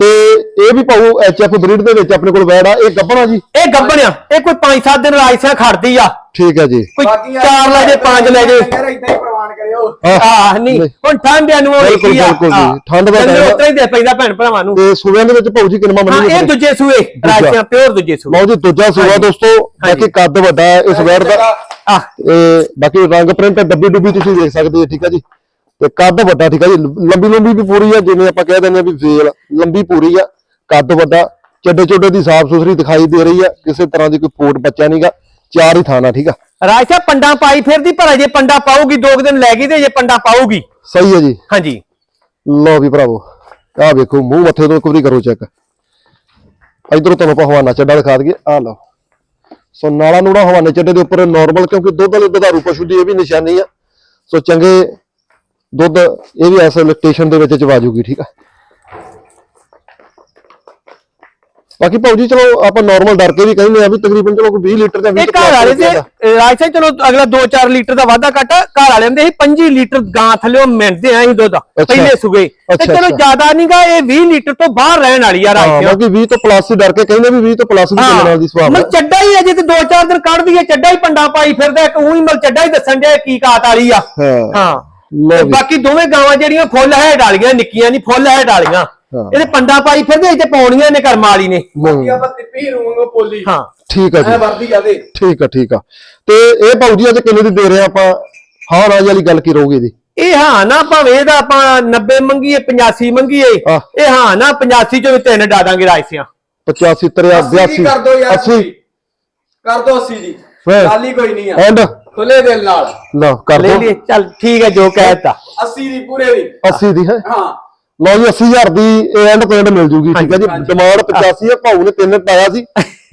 ਤੇ ਇਹ ਵੀ ਭਾਊ ਐਚਐਫ ਬਰੀਡ ਦੇ ਵਿੱਚ ਆਪਣੇ ਕੋਲ ਵੈੜ ਆ ਇਹ ਗੱਬਣਾ ਜੀ? ਇਹ ਗੱਬਣਿਆ ਇਹ ਕੋਈ 5-7 ਦਿਨ ਰਾਜਸਾ ਖੜਦੀ ਆ। ਠੀਕ ਹੈ ਜੀ। ਕੋਈ 4 ਲੈ ਜੇ 5 ਲੈ ਜੇ। ਯਾਰ ਇਦਾਂ ਹੀ ਪ੍ਰਵਾਨ ਕਰਿਓ। ਆਹ ਨਹੀਂ ਹੁਣ ਠੰਡ ਨੂੰ ਬਿਲਕੁਲ, ਆ। ਬਿਲਕੁਲ ਜੀ। ਠੰਡ ਦਾ time ਆ। ਉਤਰਾ ਹੀ ਦੇ ਪੈਂਦਾ ਭੈਣ ਭਰਾਵਾਂ ਨੂੰ। ਤੇ ਸੂਬਿਆਂ ਦੇ ਵਿੱਚ ਭਾਊ ਜੀ ਕਿੰਨਾ ਹਾਂ ਮੰਨੀ ਇਹ ਦੂਜੇ ਸੂਏ ਰਾਜਸਾ ਪਿਓਰ ਦੂਜੇ ਸੂਏ। ਲਓ ਜੀ ਦੂਜਾ ਸੂਆ ਹਾਂਜੀ। ਦੋਸਤੋ ਬਾਕੀ ਕੱਦ ਵੱਡਾ ਹੈ ਇਸ ਵੈੜ ਦਾ। ਆਹ ਇਹ ਬਾਕੀ ਰੰਗ ਪ੍ਰਿੰਟ ਡੱਬੀ ਡੁੱਬੀ ਤੁਸੀਂ ਦੇਖ ਸਕਦੇ ਹੋ ਠੀਕ ਹੈ ਜੀ? ਤੇ ਕੱਦ ਵੱਡਾ ਠੀਕ ਹੈ ਜੀ ਲੰਬੀ ਲੰਬੀ ਵੀ ਪੂਰੀ ਹੈ ਜਿਵੇਂ ਆਪਾਂ ਕਹਿ ਦਿੰਦੇ ਆ ਵੀ ਵੇਲ ਲੰਬੀ ਪੂਰੀ ਆ ਕੱਦ ਵੱਡਾ ਚੱਡੇ ਚੋਡੇ ਦੀ ਸਾਫ਼ ਸੁਥਰੀ ਦਿਖਾਈ ਦੇ ਰਹੀ ਆ ਕਿਸੇ ਤਰ੍ਹਾਂ ਦੀ ਕੋਈ ਫੋਟ ਬੱਚਾ ਨਹੀਂਗਾ ਚਾਰ ਹੀ ਥਾਣਾ ਠੀਕ ਆ। ਰਾਜਸਾ ਪੰਡਾ ਪਾਈ ਫਿਰਦੀ ਪਰ ਅਜੇ ਪੰਡਾ ਪਾਊਗੀ ਦੋ ਕੁ ਦਿਨ ਲੈ ਗਈ ਤੇ ਜੇ ਪੰਡਾ ਪਾਊਗੀ। ਸਹੀ ਹੈ ਜੀ। ਹਾਂਜੀ। ਲਓ ਵੀ ਭਰਾਵੋ ਆਹ ਵੇਖੋ ਮੂੰਹ ਮੱਥੇ ਤੋਂ ਇੱਕ ਵਾਰੀ ਕਰੋ ਚੈੱਕ। ਇਧਰੋਂ ਤੁਹਾਨੂੰ ਆਪਾਂ ਹਵਾਨਾ ਚੱਡਾ ਦਿਖਾ ਦਈਏ ਆਹ ਲਓ। ਸੋ ਨਾਲਾ ਨੂੜਾ ਹਵਾਨੇ ਚੱਡੇ ਦੇ ਉੱਪਰ ਨਾਰਮਲ ਕਿਉਂਕਿ ਦੁੱਧ ਵਾਲੇ ਦੁਧਾਰੂ ਪਸ਼ੂ ਦੀ ਇਹ ਵੀ ਨਿਸ਼ਾਨੀ ਆ। ਸੋ ਚੰਗੇ ਦੁੱਧ ਇਹ ਵੀ ਐਸੇ ਲੋਕੇਸ਼ਨ ਦੇ ਵਿੱਚ ਚਵਾ ਜੂਗੀ ਠੀਕ ਆ। ਬਾਕੀ ਭਾਊ ਜੀ ਚਲੋ ਆਪਾਂ ਨਾਰਮਲ ਡਰ ਕੇ ਵੀ ਕਹਿੰਦੇ ਆ ਵੀ ਤਕਰੀਬਨ ਚਲੋ ਕੋਈ 20 ਲੀਟਰ ਜਾਂ 20 ਇਹ ਘਰ ਵਾਲੇ ਦੇ ਰਾਜਸਾ ਚਲੋ ਅਗਲਾ 2-4 ਲੀਟਰ ਦਾ ਵਾਧਾ ਘਟ ਘਰ ਵਾਲੇ ਦੇ 25 ਲੀਟਰ ਗਾਂ ਥੱਲੇ ਮਿੰਟਦੇ ਆ ਅਸੀਂ ਦੁੱਧ। ਪਹਿਲੇ ਸੁਗੇ ਤੇ ਚਲੋ। ਜ਼ਿਆਦਾ ਨਹੀਂਗਾ ਇਹ 20 ਲੀਟਰ ਤੋਂ ਬਾਹਰ ਰਹਿਣ ਵਾਲੀ ਆ ਹਾਂ ਰਾਜਸਾ ਬਾਕੀ 20 ਤੋਂ ਪਲੱਸ ਹੀ ਡਰ ਕੇ ਕਹਿੰਦੇ ਵੀ 20 ਤੋਂ ਪਲੱਸ ਵੀ ਚੱਲਣ ਵਾਲੀ ਦੀ ਸੁਭਾਅ ਮਲ ਹੈ ਚੱਡਾ ਹੀ ਅਜੇ ਤੇ 2-4 ਦਿਨ ਕੱਢ ਦਈਏ ਚੱਡਾ ਹੀ ਪੰਡਾ ਪਾਈ ਫਿਰਦਾ ਇੱਕ ਉਹੀ ਮਲ ਚੱਡਾ ਹੀ ਦੱਸਣ ਦੇ ਕੀ ਕਾਤ ਵਾਲੀ ਆ। ਹਾਂ। ਲਓ ਵੀ। ਬਾਕੀ ਦੋਵੇਂ ਗਾਵਾਂ ਜਿਹੜੀਆਂ ਫੁੱਲ ਹੈ ਡਾਲੀਆਂ ਨਿੱਕੀਆਂ ਨਹੀਂ ਫੁੱਲ ਹੈ ਡਾਲੀਆਂ ਹਾਂ। ਇਹਦੇ ਪੰਡਾ ਪਾਈ ਫਿਰਦੇ ਇੱਥੇ ਪਾਉਣੀਆਂ ਨੇ ਕਰਮ ਵਾਲੀ ਨੇ। ਬਾਕੀ ਆਪਾਂ ਤਿੱਪੀ ਰੂੰਗੋ ਪੋਲੀ। ਹਾਂ। ਠੀਕ ਆ ਐ ਜੀ ਵਰਦੀ ਜਾਦੇ ਠੀਕ ਆ ਠੀਕ ਆ। ਤੇ ਇਹ ਭਾਊ ਜੀ ਅੱਜ ਕਿੰਨੇ ਦੀ ਦੇ ਰਹੇ ਆ ਆਪਾਂ? ਹਾਂ ਰਾਜ ਵਾਲੀ ਗੱਲ ਕੀ ਰਹੂਗੀ ਇਹਦੀ? ਇਹ ਹਾਂ ਨਾ ਭਾਵੇਂ ਇਹਦਾ ਆਪਾਂ 90 ਮੰਗੀਏ 85 ਮੰਗੀਏ। ਆਹ। ਇਹ ਹਾਂ ਨਾ 85 ਚੋਂ ਵੀ ਤਿੰਨ ਡਾ ਦਾਂਗੇ ਰਾਜਸਿਆਂ 85 83 80 82 ਕਰ ਦੋ ਯਾਰ 80 ਤੁਸੀਂ। ਕਰ ਦੋ 80 ਦੀ ਫਿਰ। ਗੱਲ ਹੀ ਕੋਈ ਨਹੀਂ ਆ। ਐਂਡ। ਖੁੱਲੇ ਦਿਲ ਨਾਲ। ਲਓ ਕਰ ਲੈ ਦੋ। ਲਈ ਚੱਲ ਠੀਕ ਹੈ ਜੋ ਕਹਿਤਾ 80 ਦੀ ਪੂਰੇ ਦੀ। 80 ਦੀ ਹੈ? ਹਾਂ। ਲਓ ਜੀ 80000 ਦੀ ਐਂਡ ਤੋਂ ਮਿਲ ਜੂਗੀ ਠੀਕ ਹੈ ਜੀ। ਹਾਂਜੀ। ਡਿਮਾਂਡ 85 ਹੈ ਭਾਊ ਨੇ ਤਿੰਨ ਪਾਇਆ ਸੀ।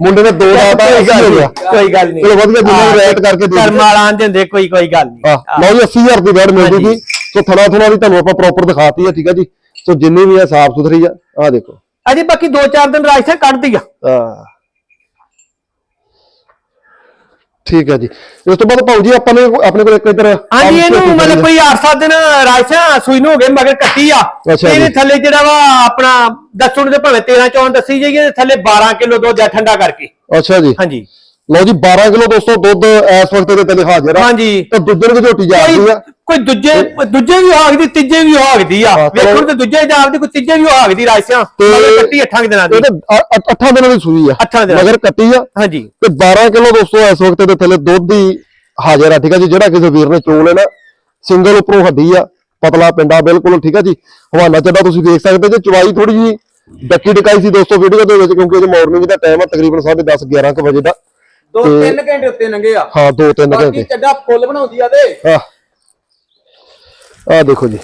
ਮੁੰਡੇ ਨੇ ਦੋ ਲਾਤਾ ਕੋਈ 80 ਗੱਲ ਹੋ ਨਹੀਂ ਗਿਆ ਕੋਈ ਗੱਲ ਨਹੀਂ। ਚਲੋ ਵਧੀਆ ਜਿੰਨਾ ਰੇਟ ਕਰਕੇ ਦੇ ਕਰਮ ਵਾਲਾ ਆਂ ਦਿੰਦੇ ਕੋਈ ਕੋਈ ਗੱਲ ਨਹੀਂ। ਹਾਂ ਲਓ ਜੀ 80000 ਦੀ ਬੈਡ ਮਿਲ ਹਾਂਜੀ। ਜੂਗੀ ਸੋ ਥਣਾ ਥਣਾ ਵੀ ਤੁਹਾਨੂੰ ਆਪਾਂ ਪ੍ਰੋਪਰ ਦਿਖਾਤੀ ਹੈ ਠੀਕ ਹੈ ਜੀ। ਸੋ ਜਿੰਨੀ ਵੀ ਹੈ ਸਾਫ਼ ਸੁਥਰੀ ਆ ਆ ਦੇਖੋ। ਅਜੇ ਬਾਕੀ 2-4 ਦਿਨ ਰਾਜਸਿਆਂ ਕੱਢਦੀ ਆ। ਆ ਠੀਕ ਹੈ ਜੀ। ਉਸ ਤੋਂ ਬਾਅਦ ਭਾਊ ਜੀ ਆਪਾਂ ਨੇ ਆਪਣੇ ਕੋਲ ਇੱਕ ਇਧਰ ਹਾਂਜੀ ਇਹਨੂੰ ਮਤਲਬ ਕੋਈ 8-7 ਦਿਨ ਰਾਜਸਿਆਂ ਸੂਈ ਨੂੰ ਹੋ ਗਏ ਮਗਰ ਕੱਟੀ ਆ। ਇਹਦੇ ਜੀ। ਥੱਲੇ ਜਿਹੜਾ ਵਾ ਆਪਣਾ ਦੱਸਣ ਦੇ ਭਾਵੇਂ 13 14 ਦੱਸੀ ਜਾਈਏ ਇਹਦੇ ਥੱਲੇ 12 ਕਿਲੋ ਦੁੱਧ ਆ ਠੰਡਾ ਕਰਕੇ। ਅੱਛਾ ਜੀ। ਹਾਂਜੀ। ਲਓ ਜੀ 12 ਕਿਲੋ ਦੋਸਤੋ ਦੁੱਧ ਇਸ ਵਕਤ ਦੇ ਤੇ ਹਾਜ਼ਰ ਆ ਹਾਂਜੀ। ਤੇ ਦੁੱਧ ਨੂੰ ਝੋਟੀ ਜਾਂਦੀ ਕੋਈ ਆ। ਕੋਈ ਦੂਜੇ ਦੂਜੇ ਵੀ ਹਾਗ ਦੀ ਤੀਜੇ ਵੀ ਹਾਗ ਦੀ ਆ। ਵੇਖਣ ਤੇ ਦੂਜੇ ਜਾਪਦੀ ਕੋਈ ਤੀਜੇ ਵੀ ਹਾਗ ਦੀ ਰਾਜਸਿਆਂ ਮਗਰ ਕੱਟੀ 8 ਦਿਨਾਂ ਦੀ। ਇਹ ਤਾਂ 8 ਦਿਨਾਂ ਦੀ ਸੂਈ ਆ। ਅੱਠਾਂ ਦਿਨਾਂ ਦੀ। ਮਗਰ ਕੱਟੀ ਆ। ਹਾਂਜੀ। ਤੇ 12 ਕਿਲੋ ਦੋਸਤੋ ਇਸ ਵਕਤ ਦੇ ਥੱਲੇ ਦੁੱਧ ਦੀ ਹਾਜ਼ਰ ਆ ਠੀਕ ਆ ਜੀ ਜਿਹੜਾ ਕਿਸੇ ਵੀਰ ਨੇ ਚੋਲ ਲੈਣਾ ਸਿੰਗਲ ਉੱਪਰੋਂ ਹੱਡੀ ਆ ਪਤਲਾ ਪਿੰਡਾ ਬਿਲਕੁਲ ਠੀਕ ਆ ਜੀ। ਹਵਾਨਾ ਚੱਡਾ ਤੁਸੀਂ ਦੇਖ ਸਕਦੇ ਜੇ ਚਵਾਈ ਥੋੜੀ ਜੀ ਡੱਕੀ ਡਕਾਈ ਸੀ ਦੋਸਤੋ ਵੀਡੀਓ ਦੇ ਵਿੱਚ ਕਿਉਂਕਿ ਅਜੇ ਮਾਰਨਿੰਗ ਦਾ ਟਾਈਮ ਆ ਤਕਰੀਬਨ 10:30 11 ਕੁ ਵਜੇ ਦਾ। ਦੋ ਤਿੰਨ ਘੰਟੇ ਉੱਤੇ ਲੰਘੇ ਆ। ਹਾਂ 2-3 ਬਾਕੀ ਘੰਟੇ। ਚੱਡਾ ਫੁੱਲ ਬਣਾਉਂਦੀ ਆ ਤੇ। ਆ ਆ ਦੇਖੋ ਜੀ।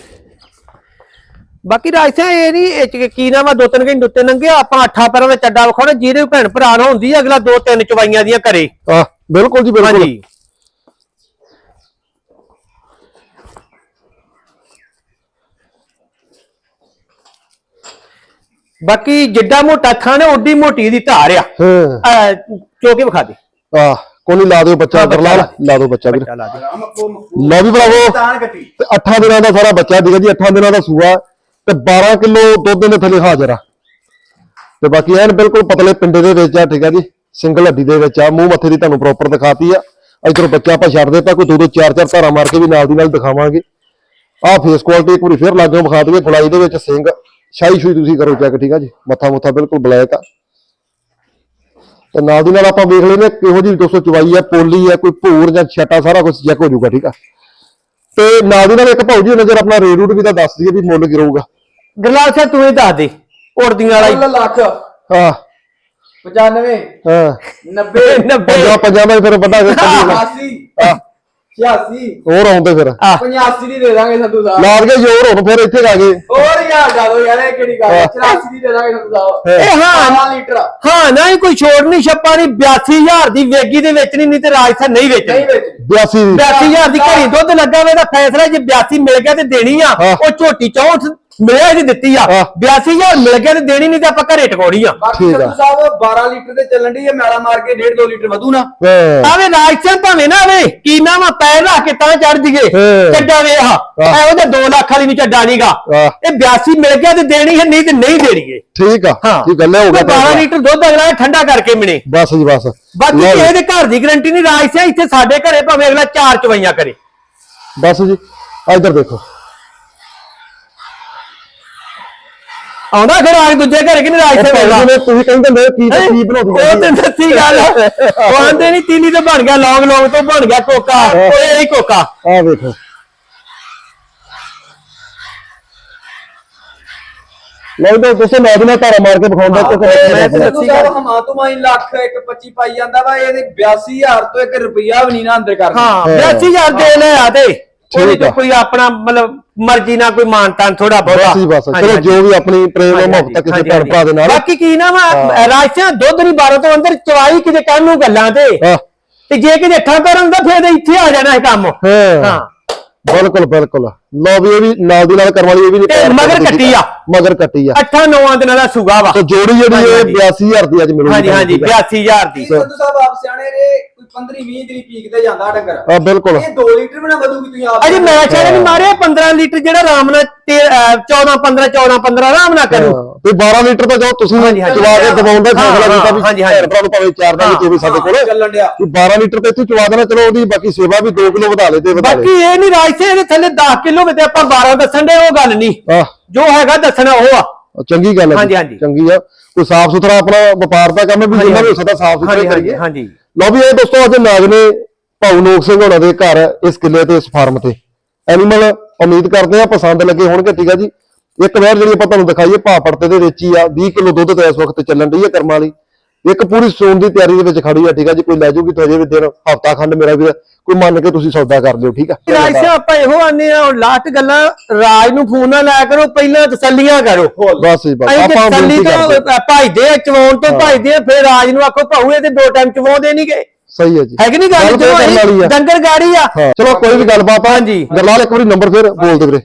ਬਾਕੀ ਰਾਜਸਿਆਂ ਇਹ ਨਹੀਂ ਇਹ 'ਚ ਕੀ ਨਾ ਵਾ ਦੋ ਤਿੰਨ ਘੰਟੇ ਉੱਤੇ ਲੰਘੇ ਆਪਾਂ ਅੱਠਾਂ ਪੈਰਾਂ ਦਾ ਚੱਡਾ ਵਿਖਾਉਣਾ ਜਿਹਦੇ ਭੈਣ ਭਰਾ ਨੂੰ ਹੁੰਦੀ ਆ, ਅਗਲਾ ਦੋ ਤਿੰਨ ਚਵਾਈਆਂ ਦੀਆਂ ਕਰੇ। ਆ ਬਿਲਕੁਲ ਜੀ ਬਿਲਕੁਲ। ਹਾਂਜੀ। ਬਾਕੀ ਜਿੱਡਾ ਮੋਟਾ ਥਾਂ ਓਡੀ ਮੋਟੀ ਦੀ ਧਾਰ ਆ। ਹਾਂ। ਅਹ ਚੋਕੇ ਵਿਖਾ ਦੇ। ਆ ਕੋਈ ਨੀ ਲਾ ਦਿਓ ਬੱਚਾ ਬੱਚਾ ਲਾ ਦਿਓ ਬੱਚਾ ਵੀਰ। ਲਾ ਦੇ। ਲਓ ਵੀ ਭਰਾਵੋ ਤਾਂ ਕੱਟੀ। ਤੇ 8 ਦਿਨਾਂ ਦਾ ਸਾਰਾ ਬੱਚਾ ਠੀਕ ਹੈ ਜੀ 8 ਦਿਨਾਂ ਦਾ ਸੂਆ। ਤੇ 12 ਕਿਲੋ ਦੁੱਧ ਦੇ ਥੱਲੇ ਹਾਜ਼ਰ ਆ। ਤੇ ਬਾਕੀ ਐਨ ਬਿਲਕੁਲ ਪਤਲੇ ਪਿੰਡੇ ਦੇ ਵਿੱਚ ਆ ਠੀਕ ਹੈ ਜੀ। ਸਿੰਗਲ ਹੱਡੀ ਦੇ ਵਿੱਚ ਆ ਮੂੰਹ ਮੱਥੇ ਦੀ ਤੁਹਾਨੂੰ ਪ੍ਰੋਪਰ ਦਿਖਾਤੀ ਆ। ਇਧਰ ਬੱਚਾ ਆਪਾਂ ਛੱਡ ਦਿੱਤਾ ਕੋਈ ਦੋ ਦੋ ਚਾਰ ਚਾਰ ਧਾਰਾ ਮਾਰ ਕੇ ਵੀ ਨਾਲ ਦੀ ਨਾਲ ਦਿਖਾਵਾਂਗੇ। ਆਹ ਫੇਸ ਕੁਆਲਿਟੀ ਇੱਕ ਵਾਰੀ ਫੇਰ ਲਾਗੋਂ ਵਿਖਾ ਦਈਏ ਫੁਲਾਈ ਦੇ ਵਿੱਚ ਸਿੰਘ। ਸ਼ਾਈ ਸ਼ੂਈ ਤੁਸੀਂ ਕਰੋ ਚੈੱਕ ਠੀਕ ਆ ਜੀ। ਮੱਥਾ ਮੁੱਥਾ ਬਿਲਕੁਲ ਬਲੈਕ ਆ। ਤੇ ਨਾਲ ਦੀ ਨਾਲ ਆਪਾਂ ਵੇਖ ਲੈਨੇ ਕਿਹੋ ਦੋਸਤੋ ਚਵਾਈ ਆ ਪੋਲੀ ਆ ਕੋਈ ਭੂਰ ਜਾਂ ਛਟਾ ਸਾਰਾ ਕੁਝ ਚੈੱਕ ਹੋ ਜਾਊਗਾ ਠੀਕ ਆ? ਤੇ ਨਾਲ ਦੀ ਨਾਲ ਇੱਕ ਭਾਊ ਜੀ ਨਜ਼ਰ ਆਪਣਾ ਰੇਟ ਰੂਟ ਵੀ ਤਾਂ ਦੱਸ ਦਈਏ ਵੀ ਮੁੱਲ ਕੀ ਰਹੂਗਾ ਗਰਲਾਲ ਸਾਹਿਬ ਤੂੰ ਇਹ ਦੱਸ ਦੇ ਉੜਦੀਆਂ ਵਾਲਾ ਹੀ। ਲੱਖ। ਹਾਂ। 95 ਹਾਂ। 90 90 ਪੰਜਾਂ ਪੰਜਾਂ ਦਾ ਫਿਰ ਵੱਡਾ ਫਿਰ ਕੱਢੀ ਜਾਣਾ। 88 ਹਾਂ। 86 ਹੋਰ ਆਉਂਦੇ ਫਿਰ। ਆ 85 ਦੀ ਦੇ ਦਾਂਗੇ ਸੰਧੂ ਸਾਹਿਬ। ਲਾਦ ਕੇ ਜੋਰ ਹੁਣ ਫਿਰ ਇੱਥੇ ਆ ਗਏ ਹੋਰ ਯਾਰ ਜਾਦੋ ਯਾਰ ਇਹ ਕਿਹੜੀ ਗੱਲ ਹੈ 84 ਦੀ ਦੇ ਦਾਂਗੇ ਸੰਧੂ ਸਾਹਿਬ। ਇਹ ਹਾਂ। 12 ਲੀਟਰ। ਹਾਂ ਨਾ ਹੀ ਕੋਈ ਛੋੜ ਨਹੀਂ ਛੱਪਾ ਨਹੀਂ 82000 ਦੀ ਵੇਗੀ ਦੇ ਵਿੱਚ ਨਹੀਂ ਨਹੀਂ ਤੇ ਰਾਜਸਥਾਨ ਨਹੀਂ ਨਹੀਂ ਵੇਚਣੀ। ਵਿੱਚ 82 ਦੀ 82000 ਦੀ ਘੜੀ ਦੁੱਧ ਲੱਗਾ ਵੇ ਦਾ ਫੈਸਲਾ ਜੇ 82 ਮਿਲ ਗਿਆ ਤੇ ਦੇਣੀ ਆ। ਉਹ ਝੋਟੀ 64 ਮਿਲਿਆ ਜੀ ਦਿੱਤੀ ਆ। ਹਾਂ। 82000 ਮਿਲ ਗਿਆ ਤੇ ਦੇਣੀ ਨਹੀਂ ਤੇ ਆਪਾਂ ਘਰੇ ਟਕੋਣੀ ਆ। ਬਾਕੀ ਠੀਕ ਆ। ਸਾਹਿਬ 12 ਲੀਟਰ ਦੇ ਚੱਲਣ ਦੀ ਹੈ ਮੈਲਾ ਮਾਰ ਕੇ 1.5 2 ਲੀਟਰ ਵਧੂ ਨਾ। ਹਾਂ। ਆਵੇ ਰਾਜਸਥਾਨ ਭਾਵੇਂ ਨਾ ਆਵੇ ਕੀ ਨਾ ਵਾ ਪੈਰ ਰੱਖ ਕੇ ਤਾਂ ਚੜ ਜੀਏ ਹਾਂ। ਚੱਡਾ ਵੇ ਆ। ਹਾਂ। ਇਹੋ ਜਿਹਾ 2 ਲੱਖ ਵਾਲੀ ਨੂੰ ਚੱਡਾ ਨਹੀਂਗਾ ਹਾਂ। ਇਹ 82 ਮਿਲ ਗਿਆ ਤੇ ਦੇਣੀ ਹੈ ਨਹੀਂ ਤੇ ਨਹੀਂ ਦੇਣੀ ਏ ਠੀਕ ਆ। ਹਾਂ। ਠੀਕ ਗੱਲ ਹੈ ਹੋ ਕੋਈ 12 ਗਿਆ ਲੀਟਰ ਦੁੱਧ ਅਗਲਾ ਠੰਡਾ ਕਰਕੇ ਮਿਲੇ। ਬਸ ਜੀ ਬਸ। ਬਾਕੀ ਲਓ ਜੀ, ਕਿਸੇ ਦੇ ਘਰ ਦੀ ਗਰੰਟੀ ਨਹੀਂ ਰਾਜ ਸਿਆ ਇੱਥੇ ਸਾਡੇ ਘਰੇ ਭਾਵੇਂ ਅਗਲਾ ਚਾਰ ਚਵਈਆਂ ਕਰੇ। ਬਸ ਜੀ ਆ ਇੱਧਰ ਦੇਖੋ। ਆਉਂਦਾ ਫਿਰ ਆ ਕੇ ਦੂਜੇ ਘਰੇ ਕਿ ਨਹੀਂ ਰਾਜ ਸਿਆ ਵੇਲਾ ਜਿਵੇਂ ਤੁਸੀਂ ਕਹਿੰਦੇ ਹੁੰਦੇ ਕੀ ਤੇ ਕੀ ਬਣਾਉਂਦੀ ਉਹ ਤੇ ਸੱਚੀ ਗੱਲ। ਉਹ ਆਂਦੇ ਨਹੀਂ ਤੀਨੀ ਤੇ ਬਣ ਗਿਆ ਲੌਂਗ ਲੌਂਗ ਤੋਂ ਬਣ ਗਿਆ ਕੋਕਾ। ਉਹ ਇਹ ਨਹੀਂ ਕੋਕਾ। ਆ ਵੇਖੋ। ਲਓ ਜੀ ਦੋਸਤੋ ਮੈਂ ਦਿਨਾ ਧਾਰਾ ਮਾਰ ਕੇ ਵਿਖਾਉਂਦਾ ਕਿ ਮੈਂ ਤੇ ਸੰਧੂ ਸਾਹਿਬ ਹਮਾ ਤੋਂ ਲੱਖ ਇੱਕ 25 ਪਾਈ ਜਾਂਦਾ ਵਾ ਇਹਦੇ 82000 ਤੋਂ 1 ਰੁਪਿਆ ਵੀ ਨਹੀਂ ਨਾ ਅੰਦਰ ਕਰਦਾ ਹਾਂ 82000 ਦੇ ਲੈ ਆ ਤੇ। ਉਹਦੇ ਠੀਕ ਆ। ਚ ਕੋਈ ਆਪਣਾ ਮਤਲਬ ਮਰਜ਼ੀ ਨਾਲ ਕੋਈ ਮਾਨਤਾਨ ਥੋੜਾ ਬਹੁਤਾ। ਬਸ ਜੀ ਬਸ। ਹਾਂਜੀ, ਚਲੋ ਹਾਂਜੀ। ਜੋ ਵੀ ਆਪਣੀ ਪ੍ਰੇਮ ਹਾਂਜੀ, ਮੁਹੱਬਤ ਕਿਸੇ ਹਾਂਜੀ, ਭੈਣ ਭਰਾ ਦੇ ਨਾਲ। ਬਾਕੀ ਕੀ ਨਾ ਵਾ ਰਾਜਸਿਆਂ ਦੁੱਧ ਨਹੀਂ 12 ਤੋਂ ਅੰਦਰ ਚਵਾਈ ਕਿਤੇ ਕੱਲ ਨੂੰ ਗੱਲਾਂ ਤੇ। ਹਾਂ। ਤੇ ਜੇ ਕਿਤੇ ਅੱਠਾਂ ਕਰਨ ਦਾ ਫਿਰ ਇੱਥੇ ਆ ਜਾਣਾ ਇਹ ਕੰਮ। ਹਾਂ। ਹਾਂ। ਬਿਲਕੁਲ ਬਿਲਕੁਲ। ਲਓ ਵੀ ਇਹ ਵੀ ਨਾਲ ਦੀ ਨਾਲ ਕਰਨ ਵਾਲੀ ਇਹ ਵੀ ਨਹੀਂ ਤੇ ਮਗਰ ਦੀ ਕੱਟੀ ਆ। ਮਗਰ ਕੱਟੀ ਆ। ਅੱਠਾਂ ਨੌਆਂ ਦਿਨਾਂ ਦਾ ਸੂਗਾ ਵਾ। ਤੇ ਜੋੜੀ ਜਿਹੜੀ ਇਹ ਹਾਂਜੀ। 82000 ਦੀ ਅੱਜ ਮਿਲੂਗੀ ਹਾਂਜੀ ਹਾਂਜੀ ਤੁਹਾਨੂੰ, ਠੀਕ 82000 ਦੀ। ਸੰਧੂ ਸਾਹਿਬ ਆਪ ਸਿਆਣੇ ਰੇ ਕੋਈ 15 20 ਦਿਨ ਪੀਕ ਤੇ ਜਾਂਦਾ ਡੰਗਰ। ਆ ਹਾਂ ਬਿਲਕੁਲ। ਇਹ 2 ਲੀਟਰ ਵੀ ਨਾ ਵਧੂਗੀ ਤੁਸੀਂ ਆਪ। ਅਜੇ ਮੈਂ ਚਾਹੇ ਨਹੀਂ ਮਾਰਿਆ 15 ਲੀਟਰ ਜਿਹੜਾ ਆਰਾਮ ਨਾਲ ਤੇ, ਅਹ, 14 15 14 15 ਆਰਾਮ ਨਾਲ ਕਰੂ। ਤੇ 12 ਲੀਟਰ ਤਾਂ ਜੋ ਤੁਸੀਂ ਹਾਂਜੀ, ਹਾਂਜੀ। ਚਵਾ ਕੇ ਦਬਾਉਣ ਦਾ ਫੈਸਲਾ ਕੀਤਾ ਵੀ ਹਾਂਜੀ, ਹਾਂਜੀ। ਭਰਾ ਨੂੰ ਭਾਵੇਂ ਚਾਰ ਦਾ ਵੀ ਚੋਵੇ ਸਾਡੇ ਕੋਲ। ਚੱਲਣ ਡਿਆ। ਵੀ 12 ਲੀਟਰ ਤੇ ਇੱਥੇ ਚਵਾ ਦੇਣਾ ਚਲੋ ਉਹਦੀ ਬਾਕੀ ਸੇਵਾ ਵੀ 2 ਕਿਲੋ ਵਧਾ ਲੇ ਤੇ ਵਧਾ ਬਾਕੀ ਲੇ। ਇਹ ਨਹੀਂ ਰਾਜ ਸੇ ਇਹਦੇ ਥੱਲੇ 10 ਕਿਲੋ ਤੇ ਆਪਾਂ 12 ਦੱਸਣ ਦੇ ਉਹ ਗੱਲ ਨਹੀਂ। ਆਹ। ਜੋ ਹੈਗਾ ਦੱਸਣਾ ਉਹ ਆ। ਚੰਗੀ ਗੱਲ ਹੈ ਹਾਂਜੀ, ਜੀ, ਹਾਂਜੀ। ਚੰਗੀ ਆ। ਕੋਈ ਸਾਫ਼ ਸੁਥਰਾ ਆਪਣਾ ਵਪਾਰ ਦਾ ਕੰਮ ਹੈ ਵੀ ਜਿੰਨਾ ਵੀ ਹੋ ਸਕਦਾ ਸਾਫ਼ ਸੁਥਰਾ ਹਾਂਜੀ, ਕਰੀਏ। ਹਾਂਜੀ ਲਓ ਵੀ ਇਹ ਦੋਸਤੋ ਅੱਜ ਨਾਗ ਨੇ ਭਾਊ ਨੋਕ ਸਿੰਘ ਹੋਣਾ ਦੇ ਘਰ ਇਸ ਕਿੱਲੇ ਤੇ ਇਸ ਫਾਰਮ ਤੇ। ਐਨੀਮਲ ਉਮੀਦ ਕਰਦੇ ਆ ਪਸੰਦ ਲੱਗੇ ਹੋਣਗੇ ਠੀਕ ਆ ਜੀ। ਇੱਕ ਵਾਰ ਜਿਹੜੀ ਆਪਾਂ ਤੁਹਾਨੂੰ ਦਿਖਾਈਏ ਭਾਅ ਪੜਤੇ ਦੇ ਵਿੱਚ ਹੀ ਆ 20 ਕਿਲੋ ਦੁੱਧ ਤੇ ਇਸ ਵਕਤ ਚੱਲਣ ਰਹੀ ਹੈ ਕਰਮਾਂ ਵਾਲੀ। ਇੱਕ ਪੂਰੀ ਸੂਣ ਦੀ ਤਿਆਰੀ ਦੇ ਵਿੱਚ ਖੜੀ ਆ ਠੀਕ ਆ ਜੀ? ਕੋਈ ਲੈ ਜਾਊਗੀ ਤਾਂ ਵੀ ਦਿਨ ਹਫਤਾ ਖੰਡ ਮੇਰਾ ਵੀ ਕੋਈ ਮੰਨ ਕੇ ਤੁਸੀਂ ਸੌਦਾ ਕਰ ਲਿਓ ਠੀਕ ਆ? ਰਾਜ ਸਾਹਿਬ ਆਪਾਂ ਇਹੋ ਆਨੇ ਆ ਲਾਸਟ ਗੱਲਾਂ ਰਾਜ ਨੂੰ ਫੋਨ ਨਾ ਲਾਇਆ ਕਰੋ ਪਹਿਲਾਂ ਤਸੱਲੀਆਂ ਕਰੋ। ਬਸ ਜੀ ਬਸ ਆਪਾਂ ਤਸੱਲੀ ਤੋਂ ਭਜਦੇ ਆ ਚਵਾਉਣ ਤੋਂ ਭਜਦੇ ਆ ਫਿਰ ਰਾਜ ਨੂੰ ਆਖੋ ਭਾਊ ਇਹ ਤੇ ਦੋ ਟਾਈਮ ਚਵਾਉਂਦੇ ਨਹੀਂਗੇ ਸਹੀ ਹੈ ਜੀ। ਹੈ ਕਿ ਨਹੀਂ ਗੱਲ ਗੱਲ ਜੋ ਡੰਗਰ ਗਾੜੀ ਆ। ਚਲੋ ਕੋਈ ਵੀ ਗੱਲਬਾਤ ਆ ਹਾਂਜੀ। ਗਰਲਾਲ ਇੱਕ ਵਾਰੀ ਨੰਬਰ ਫਿਰ ਬੋਲ ਦੇ ਵੀਰੇ।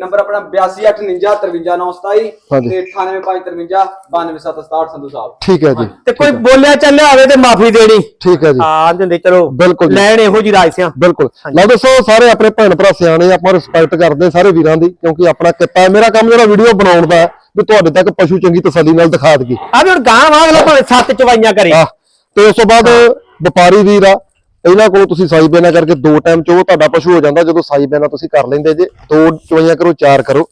ਨੰਬਰ ਆਪਣਾ 8289595927 ਹਾਂਜੀ। ਤੇ 9853 ਸੰਧੂ ਸਾਹਿਬ। ਠੀਕ ਹੈ ਜੀ। ਤੇ ਕੋਈ ਬੋਲਿਆ ਚੱਲਿਆ ਹੋਵੇ ਤੇ ਮਾਫੀ ਦੇਣੀ। ਠੀਕ ਹੈ ਜੀ। ਆ ਦਿੰਦੇ ਚਲੋ ਬਿਲਕੁਲ ਜੀ। ਲੈਣ ਇਹੋ ਜੀ ਰਾਜ ਸਿਆਂ ਬਿਲਕੁਲ। ਲਓ ਦੱਸੋ ਸਾਰੇ ਆਪਣੇ ਭੈਣ ਭਰਾ ਸਿਆਣੇ ਆ, ਆਪਾਂ ਰਿਸਪੈਕਟ ਕਰਦੇ ਹਾਂ ਸਾਰੇ ਵੀਰਾਂ ਦੀ ਕਿਉਂਕਿ ਆਪਣਾ ਕਿੱਤਾ ਹੈ। ਮੇਰਾ ਕੰਮ ਜਿਹੜਾ ਵੀਡੀਓ ਬਣਾਉਣ ਦਾ ਹੈ ਵੀ ਤੁਹਾਡੇ ਤੱਕ ਪਸ਼ੂ ਚੰਗੀ ਤਸੱਲੀ ਨਾਲ ਦਿਖਾ ਦਈਏ। ਆ ਵੀ ਹੁਣ ਗਾਂ ਵਾਂਗ ਲੋ ਭਾਵੇਂ ਸੱਤ ਚਵਾਈਆਂ ਕਰੇ। ਤੇ ਉਸ ਤੋਂ ਬਾਅਦ ਵਪਾਰੀ ਵੀਰ ਆ ਇਹਨਾਂ ਕੋਲੋਂ ਤੁਸੀਂ ਸਾਈ ਬੇਨਾ ਕਰਕੇ ਦੋ ਟਾਈਮ ਚੋ ਤੁਹਾਡਾ ਪਸ਼ੂ ਹੋ ਜਾਂਦਾ, ਜਦੋਂ ਸਾਈ ਬੇਨਾ ਤੁਸੀਂ ਕਰ ਲੈਂਦੇ ਜੇ, ਦੋ ਚੋਈਆਂ ਕਰੋ, ਚਾਰ ਕਰੋ।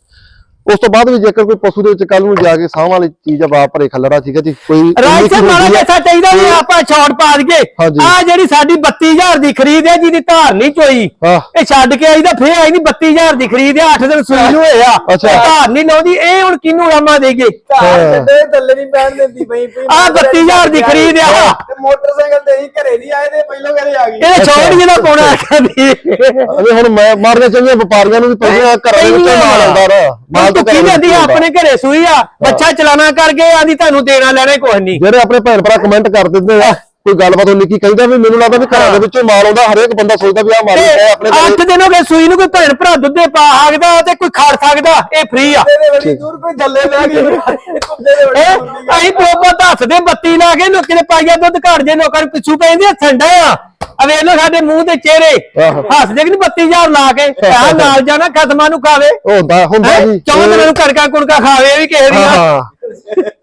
ਉਸ ਤੋਂ ਬਾਅਦ ਵੀ ਜੇਕਰ ਕੋਈ ਪਸ਼ੂ ਦੇ ਵਿੱਚ ਕੱਲ ਨੂੰ ਜਾ ਕੇ ਸਾਹ ਵਾਲੀ ਚੀਜ਼ ਆ ਵਾ ਭਰੇ ਖੱਲੜਾ ਠੀਕ ਹੈ ਜੀ ਕੋਈ ਰਾਜ ਸਾਹਿਬ ਮਾੜਾ ਆ। ਜਿਹਾ ਚਾਹੀਦਾ ਵੀ ਆਪਾਂ ਛੋਟ ਪਾ ਦਈਏ। ਆ ਜਿਹੜੀ ਸਾਡੀ 32000 ਦੀ ਖਰੀਦ ਹੈ ਜਿਹਦੀ ਧਾਰ ਨਹੀਂ ਚੋਈ। ਇਹ ਛੱਡ ਕੇ ਆਈ ਤਾਂ ਫੇਰ ਆਈ ਨਹੀਂ 32000 ਦੀ ਖਰੀਦ ਹੈ 8 ਦਿਨ ਸੂਈ ਨੂੰ ਹੋਇਆ ਧਾਰ ਨਹੀਂ ਲਾਉਂਦੀ ਇਹ ਹੁਣ ਕਿਹਨੂੰ ਰਾਮਾ ਦੇਈਏ ਘਰ ਹਾਂ। ਛੱਡੇ ਥੱਲੇ ਨਹੀਂ ਪੈਣ ਦਿੰਦੀ ਬਈ ਬਈ ਆਹ 32,000 ਦੀ ਖਰੀਦ ਆ। ਤੇ ਮੋਟਰਸਾਈਕਲ ਤੇ ਹੀ ਘਰੇ ਨਹੀਂ ਆਏ ਤੇ ਪਹਿਲੋਂ ਘਰੇ ਆ ਗਈ ਇਹ ਛੋੜ ਜਿਹਦਾ ਪਾਉਣਾ ਆਖਦੀ ਅਰੇ ਹੁਣ ਮੈਂ ਮਾਰਨੇ ਚਾਹੀਏ ਵਪਾਰੀਆਂ ਨੂੰ ਵੀ ਪਹਿਲਾਂ ਘਰਾਂ ਦੇ ਵਿੱਚੋਂ ਮਾਲ ਆਉਂਦਾ ਨਾ ਲੈਂਦੀ ਆ ਆਉਂਦਾ। ਆਪਣੇ ਘਰੇ ਸੂਈ ਆ? ਬੱਚਾ ਚਲਾਣਾ ਕਰਕੇ ਆਂਦੀ ਤੁਹਾਨੂੰ ਦੇਣਾ ਲੈਣਾ ਕੁਝ ਨਹੀਂ। ਜਿਹੜੇ ਆਪਣੇ ਭੈਣ ਭਰਾ ਕਮੈਂਟ ਕਰ ਦਿੰਦੇ ਆ। ਕੋਈ ਗੱਲਬਾਤ ਉਹ ਨਿੱਕੀ ਕਹਿੰਦਾ ਵੀ ਮੈਨੂੰ ਲੱਗਦਾ ਵੀ ਘਰਾਂ ਦੇ ਵਿੱਚੋਂ ਮਾਲ ਆਉਂਦਾ ਹਰੇਕ ਬੰਦਾ ਸੋਚਦਾ ਵੀ ਆਹ ਮਾਲ ਹੈ ਆਪਣੇ ਅੱਠ ਘਰੇ। ਦਿਨ ਹੋ ਗਏ ਸੂਈ ਨੂੰ ਕੋਈ ਭੈਣ ਭਰਾ ਦੁੱਧੇ ਪਾ ਸਕਦਾ ਤੇ ਕੋਈ ਖੜ ਸਕਦਾ ਇਹ ਫ੍ਰੀ ਆ। ਦੇ ਬੜੀ ਦੂਰ ਕੋਈ ਥੱਲੇ ਲੈ ਗਈ ਕੁੱਤੇ ਦੇ। ਅਸੀਂ ਪੋਪੋ ਦੱਸਦੇ ਬੱਤੀ ਲਾ ਕੇ ਲੋਕਾਂ ਦੇ ਪਾਈਆ ਦੁੱਧ ਘੜ ਜੇ ਲੋਕਾਂ ਨੂੰ ਪਿੱਛੂ ਪੈਂਦੇ ਡਏ ਆ। ਆ ਵੇਖ ਲੋ ਸਾਡੇ ਮੂੰਹ ਦੇ ਚਿਹਰੇ। ਆਹੋ। ਹੱਸਦੇ ਕਿ ਨਹੀਂ 32000 ਲਾ ਕੇ। ਆ ਨਾਲ ਜਾਣਾ ਖਤਮਾਂ ਨੂੰ ਖਾਵੇ। ਉਹ ਹੁੰਦਾ ਹੁੰਦਾ ਹੈਂ? ਜੀ। ਚੌਂ ਦਿਨਾਂ ਨੂੰ ਕੜਕਾ ਕੁੜਕਾ ਖਾਵੇ ਇਹ ਵੀ ਕਿਸੇ ਦੀਆਂ ਹਾਂ।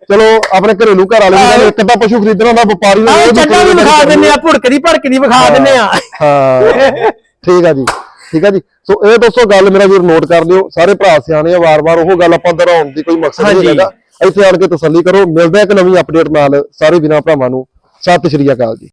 ਚਲੋ ਆਪਣੇ ਘਰੇਲੂ ਘਰ ਵਾਲੇ ਵੀ ਇੱਕ ਅੱਧਾ ਪਸ਼ੂ ਖਰੀਦਣਾ ਹੁੰਦਾ ਵਪਾਰੀ ਨੂੰ ਆਹ ਚੱਡਾ ਵੀ ਵਿਖਾ ਦਿੰਨੇ ਆ ਭੁੜਕਦੀ ਭੜਕਦੀ ਵਿਖਾ ਦਿੰਨੇ ਆ। ਹਾਂ। ਠੀਕ ਆ ਜੀ ਠੀਕ ਆ ਜੀ। ਸੋ ਇਹ ਦੋਸਤੋ ਗੱਲ ਮੇਰਾ ਵੀਰ ਨੋਟ ਕਰ ਲਿਓ ਸਾਰੇ ਭਰਾ ਸਿਆਣੇ ਆ ਵਾਰ-ਵਾਰ ਉਹ ਗੱਲ ਆਪਾਂ ਦੁਹਰਾਉਣ ਦੀ ਕੋਈ ਮਕਸਦ ਨਹੀਂ। ਹੈਗਾ। ਇੱਥੇ ਆਣ ਕੇ ਤਸੱਲੀ ਕਰੋ ਮਿਲਦੇ ਆ ਇੱਕ ਨਵੀਂ ਅਪਡੇਟ ਨਾਲ ਸਾਰੇ ਵੀਰਾਂ ਭਰਾਵਾਂ ਨੂੰ। ਸਤਿ ਸ਼੍ਰੀ ਅਕਾਲ ਜੀ।